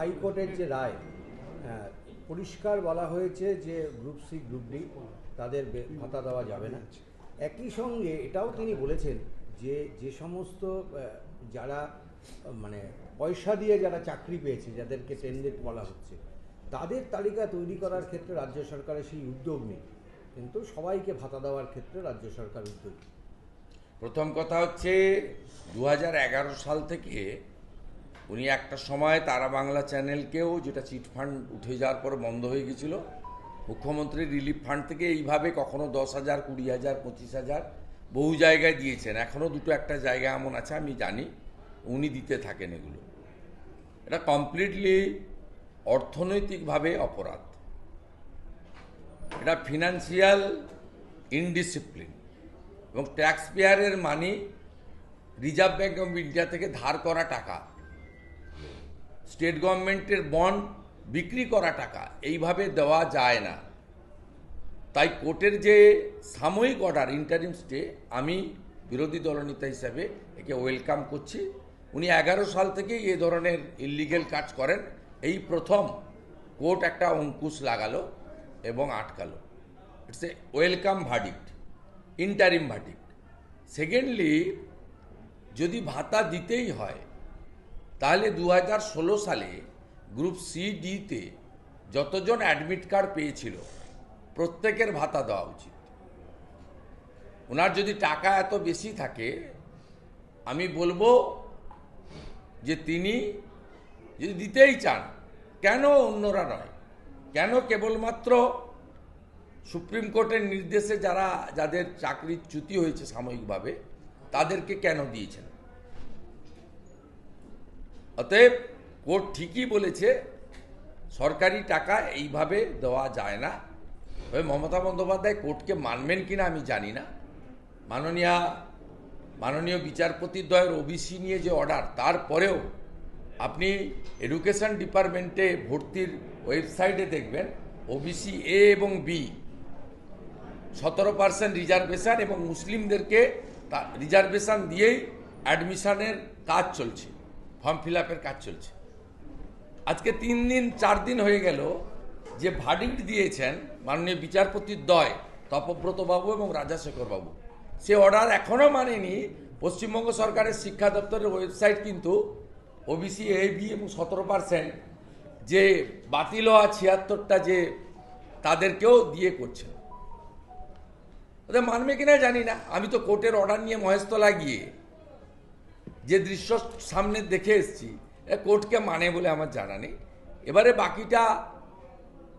হাইকোর্টের যে রায় হ্যাঁ, পরিষ্কার বলা হয়েছে যে গ্রুপ সি গ্রুপ ডি তাদের ভাতা দেওয়া যাবে না। একই সঙ্গে এটাও তিনি বলেছেন যে যে সমস্ত যারা মানে পয়সা দিয়ে যারা চাকরি পেয়েছে যাদেরকে টেন্ডেট বলা হচ্ছে তাদের তালিকা তৈরি করার ক্ষেত্রে রাজ্য সরকারের সেই উদ্যোগ নেই। কিন্তু সবাইকে ভাতা দেওয়ার ক্ষেত্রে রাজ্য সরকার উদ্যোগ। প্রথম কথা হচ্ছে দু হাজার এগারো সাল থেকে উনি একটা সময় তারা বাংলা চ্যানেলকেও যেটা চিট ফান্ড উঠে যাওয়ার পর বন্ধ হয়ে গেছিল। মুখ্যমন্ত্রী রিলিফ ফান্ড থেকে এইভাবে কখনো দশ হাজার, কুড়ি হাজার, পঁচিশ হাজার বহু জায়গায় দিয়েছেন। এখনও দুটো একটা জায়গা এমন আছে, আমি জানি, উনি দিতে থাকেন এগুলো। এটা কমপ্লিটলি অর্থনৈতিকভাবে অপরাধ। এটা ফিনান্সিয়াল ইনডিসিপ্লিন এবং ট্যাক্স পেয়ারের money reserve bank of India থেকে ধার করা টাকা। স্টেট গভর্নমেন্টের বন্ড বিক্রি করা টাকা, এইভাবে দেওয়া যায় না। তাই কোর্টের যে সাময়িক অর্ডার, ইন্টারিম স্টে, আমি বিরোধী দলনেতা হিসাবে একে ওয়েলকাম করছি। উনি এগারো সাল থেকে এ ধরনের ইলিগেল কাজ করেন। এই প্রথম কোর্ট একটা অঙ্কুশ লাগালো এবং আটকালো। It's a welcome verdict, interim verdict. Secondly, যদি ভাতা দিতেই হয় তাহলে দু হাজার ষোলো সালে গ্রুপ সি ডিতে যতজন অ্যাডমিট কার্ড পেয়েছিল, প্রত্যেকের ভাতা দেওয়া উচিত। ওনার যদি টাকা এত বেশি থাকে, আমি বলব যে তিনি যদি দিতেই চান, কেন অন্যরা নয়? কেন কেবলমাত্র সুপ্রিম কোর্টের নির্দেশে যারা, যাদের চাকরির চ্যুতি হয়েছে সাময়িকভাবে, তাদেরকে কেন দিয়েছেন? অতএব কোর্ট ঠিকই বলেছে, সরকারি টাকা এইভাবে দেওয়া যায় না। তবে মমতা বন্দ্যোপাধ্যায় কোর্টকে মানবেন কিনা আমি জানি না। মাননীয়া, মাননীয় বিচারপতিদ্বয়ের ওবিসি নিয়ে যে অর্ডার তারপরেও আপনি এডুকেশন ডিপার্টমেন্টে ভর্তির ওয়েবসাইটে দেখবেন ওবিসি এ এবং বি সতেরো পার্সেন্ট রিজার্ভেশন এবং মুসলিমদেরকে রিজার্ভেশন দিয়েই অ্যাডমিশনের কাজ চলছে। ফর্ম ফিল কাজ চলছে। আজকে তিন দিন, চার দিন হয়ে গেল যে ভার্ডিক্ট দিয়েছেন মাননীয় বিচারপতির দয়, তপব্রতবাবু এবং রাজাশেখরবাবু। সে অর্ডার এখনও মানেনি। পশ্চিমবঙ্গ সরকারের শিক্ষা দপ্তরের ওয়েবসাইট কিন্তু ওবিসি এ বি এবং সতেরো পার্সেন্ট যে বাতিল হওয়া ছিয়াত্তরটা যে তাদেরকেও দিয়ে করছে। ওদের মানবে কিনা জানি না। আমি তো কোর্টের অর্ডার নিয়ে মহেশতলা গিয়ে যে দৃশ্য সামনে দেখে এসেছি কোর্টকে মানে বলে আমার জানা নেই। এবারে বাকিটা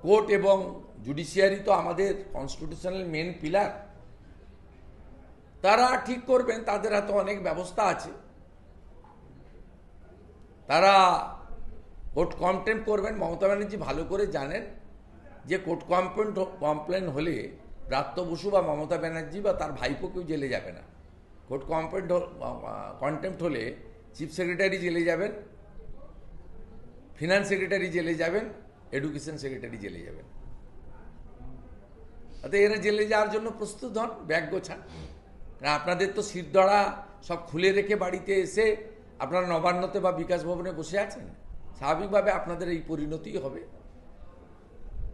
কোর্ট এবং জুডিশিয়ারি তো আমাদের কনস্টিটিউশনাল মেন পিলার। তারা ঠিক করবেন, তাদের হাতে অনেক ব্যবস্থা আছে। তারা কোর্ট কমপ্লেন করবেন, মমতা ব্যানার্জি ভালো করে জানেন যে কোর্ট কমপ্লেন কমপ্লেন হলে ব্রাত্য বসু বা মমতা ব্যানার্জি বা তার ভাইপো কেউ জেলে যাবে না। কোর্ট কমপ্লেন্ট কন্টেম্পট হলে চিফ সেক্রেটারি জেলে যাবেন ফিনান্স সেক্রেটারি জেলে যাবেন এডুকেশন সেক্রেটারি জেলে যাবেন। অর্থাৎ এরা জেলে যাওয়ার জন্য প্রস্তুত হন, ব্যাগ গোছান আপনাদের তো শিরদড়া সব খুলে রেখে বাড়িতে এসে আপনারা নবান্নতে বা বিকাশ ভবনে বসে আছেন, স্বাভাবিকভাবে আপনাদের এই পরিণতিই হবে।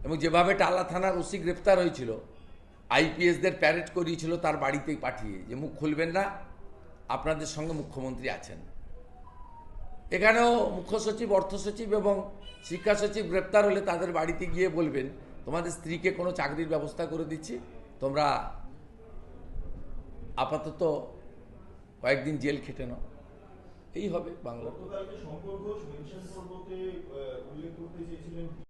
এবং যেভাবে টালা থানার ওসি গ্রেপ্তার হয়েছিল আইপিএসদের প্যারেড করিয়েছিল, তার বাড়িতেই পাঠিয়ে, যে মুখ খুলবেন না, আপনাদের সঙ্গে মুখ্যমন্ত্রী আছেন। এখানেও মুখ্য সচিব, অর্থ সচিব এবং শিক্ষা সচিব গ্রেপ্তার হলে তাদের বাড়িতে গিয়ে বলবেন, তোমাদের স্ত্রীকে কোনো চাকরির ব্যবস্থা করে দিচ্ছি, তোমরা আপাতত কয়েকদিন জেল খেটে নাও। এই হবে বাংলা